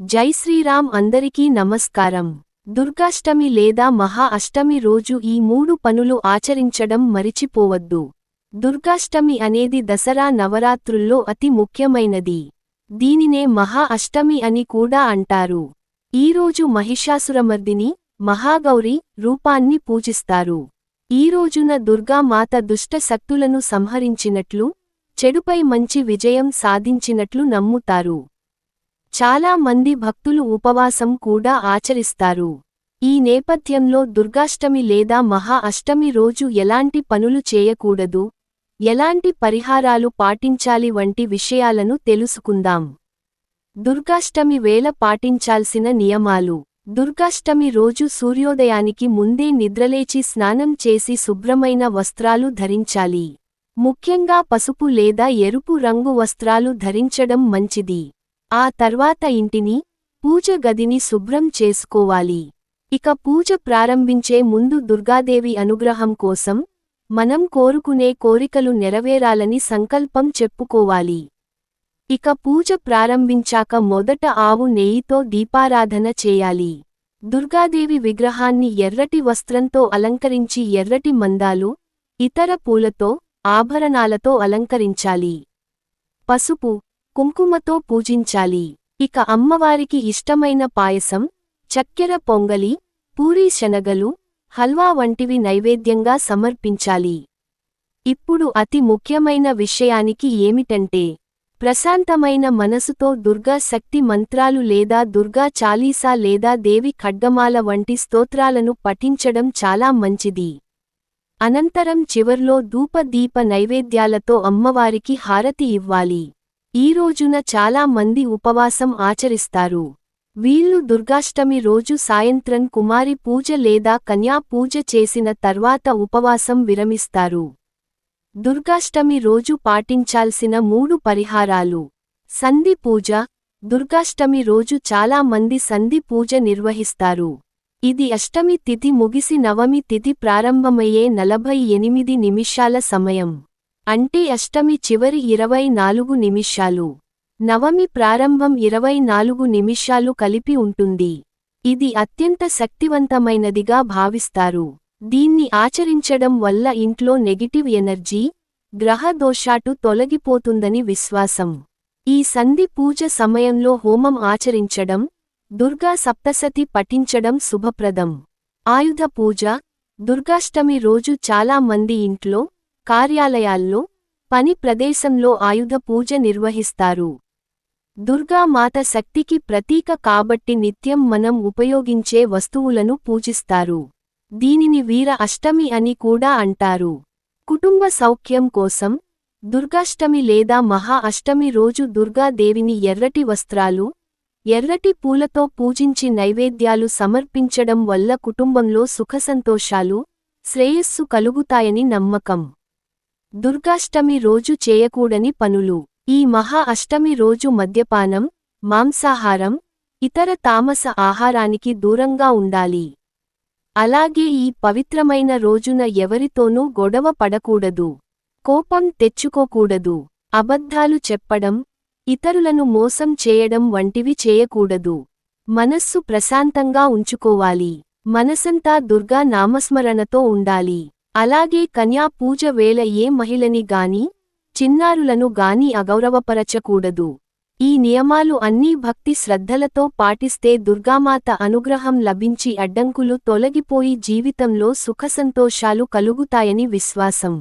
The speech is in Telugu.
జై శ్రీరామ్ అందరికీ నమస్కారం. దుర్గాష్టమి లేదా మహా అష్టమి రోజు ఈ మూడు పనులు ఆచరించడం మరిచిపోవద్దు. దుర్గాష్టమి అనేది దసరా నవరాత్రుల్లో అతి ముఖ్యమైనది. దీనినే మహా అష్టమి అని కూడా అంటారు. ఈరోజు మహిషాసురమర్దిని మహాగౌరి రూపాన్ని పూజిస్తారు. ఈ రోజున దుర్గామాత దుష్ట శక్తులను సంహరించినట్లు చెడుపై మంచి విజయం సాధించినట్లు నమ్ముతారు. చాలా మంది భక్తులు ఉపవాసం కూడా ఆచరిస్తారు. ఈ నేపథ్యంలో దుర్గాష్టమి లేదా మహా అష్టమి రోజు ఎలాంటి పనులు చేయకూడదు ఎలాంటి పరిహారాలు పాటించాలి వంటి విషయాలను తెలుసుకుందాం. దుర్గాష్టమి వేళ పాటించాల్సిన నియమాలు. దుర్గాష్టమి రోజు సూర్యోదయానికి ముందే నిద్రలేచి స్నానం చేసి శుభ్రమైన వస్త్రాలు ధరించాలి. ముఖ్యంగా పసుపు లేదా ఎరుపు రంగు వస్త్రాలు ధరించడం మంచిది. ఆ తర్వాత ఇంటిని పూజ గదిని శుభ్రం చేసుకోవాలి. ఇక పూజ ప్రారంభించే ముందు దుర్గాదేవి అనుగ్రహం కోసం మనం కోరుకునే కోరికలు నెరవేరాలని సంకల్పం చెప్పుకోవాలి. ఇక పూజ ప్రారంభించాక మొదట ఆవు నెయ్యితో దీపారాధన చేయాలి. దుర్గాదేవి విగ్రహాన్ని ఎర్రటి వస్త్రంతో అలంకరించి ఎర్రటి మందాలు ఇతర పూలతో ఆభరణాలతో అలంకరించాలి. పసుపు కుంకుమతో పూజించాలి. ఇక అమ్మవారికి ఇష్టమైన పాయసం చక్కెర పొంగలి పూరీ శనగలు హల్వా వంటివి నైవేద్యంగా సమర్పించాలి. ఇప్పుడు అతి ముఖ్యమైన విషయానికి ఏమిటంటే ప్రశాంతమైన మనసుతో దుర్గా శక్తి మంత్రాలు లేదా దుర్గా చాలీసా లేదా దేవి ఖడ్గమాల వంటి స్తోత్రాలను పఠించడం చాలా మంచిది. అనంతరం చివర్లో ధూపదీప నైవేద్యాలతో అమ్మవారికి హారతి ఇవ్వాలి. ఈ రోజున చాలా మంది ఉపవాసం ఆచరిస్తారు. వీళ్ళు దుర్గాష్టమి రోజు సాయంత్రం కుమారి పూజ లేదా కన్యా పూజ చేసిన తర్వాత ఉపవాసం విరమిస్తారు. దుర్గాష్టమి రోజు పాటించాల్సిన మూడు పరిహారాలు. సంధి పూజ. దుర్గాష్టమి రోజు చాలా మంది సంధి పూజ నిర్వహిస్తారు. ఇది అష్టమి తిథి ముగిసి నవమి తిథి ప్రారంభమయ్యే నలభై ఎనిమిది నిమిషాల సమయం. అంటే అష్టమి చివరి ఇరవై నాలుగు నిమిషాలు. నవమి ప్రారంభం ఇరవై నాలుగు నిమిషాలు కలిపి ఉంటుంది. ఇది అత్యంత శక్తివంతమైనదిగా భావిస్తారు. దీన్ని ఆచరించడం వల్ల ఇంట్లో నెగిటివ్ ఎనర్జీ గ్రహ దోషాటు తొలగిపోతుందని విశ్వాసం. ఈ సంధి పూజ సమయంలో హోమం ఆచరించడం దుర్గా సప్తసతి పఠించడం శుభప్రదం. ఆయుధ పూజ దుర్గాష్టమి రోజు చాలా మంది ఇంట్లో కార్యాలయాల్లో పని ప్రదేశంలో ఆయుధ పూజ నిర్వహిస్తారు. దుర్గామాత శక్తికి ప్రతీక కాబట్టి నిత్యం మనం ఉపయోగించే వస్తువులను పూజిస్తారు. దీనిని వీర అష్టమి అని కూడా అంటారు. కుటుంబ సౌఖ్యం కోసం దుర్గాష్టమి లేదా మహా అష్టమి రోజు దుర్గాదేవిని ఎర్రటి వస్త్రాలు ఎర్రటి పూలతో పూజించి నైవేద్యాలు సమర్పించడం వల్ల కుటుంబంలో సుఖసంతోషాలు శ్రేయస్సు కలుగుతాయని నమ్మకం. దుర్గాష్టమి రోజు చేయకూడని పనులు. ఈ మహా అష్టమి రోజు మద్యపానం మాంసాహారం ఇతర తామస ఆహారానికి దూరంగా ఉండాలి. అలాగే ఈ పవిత్రమైన రోజున ఎవరితోనూ గొడవ పడకూడదు. కోపం తెచ్చుకోకూడదు. అబద్ధాలు చెప్పడం ఇతరులను మోసం చేయడం వంటివి చేయకూడదు. మనస్సు ప్రశాంతంగా ఉంచుకోవాలి. మనసంతా దుర్గా నామస్మరణతో ఉండాలి. అలాగే కన్యా పూజ వేళ ఏ మహిళని గాని చిన్నారులను గాని అగౌరవపరచకూడదు. ఈ నియమాలు అన్నీ భక్తి శ్రద్ధలతో పాటిస్తే దుర్గామాత అనుగ్రహం లభించి అడ్డంకులు తొలగిపోయి జీవితంలో సుఖసంతోషాలు కలుగుతాయని విశ్వాసం.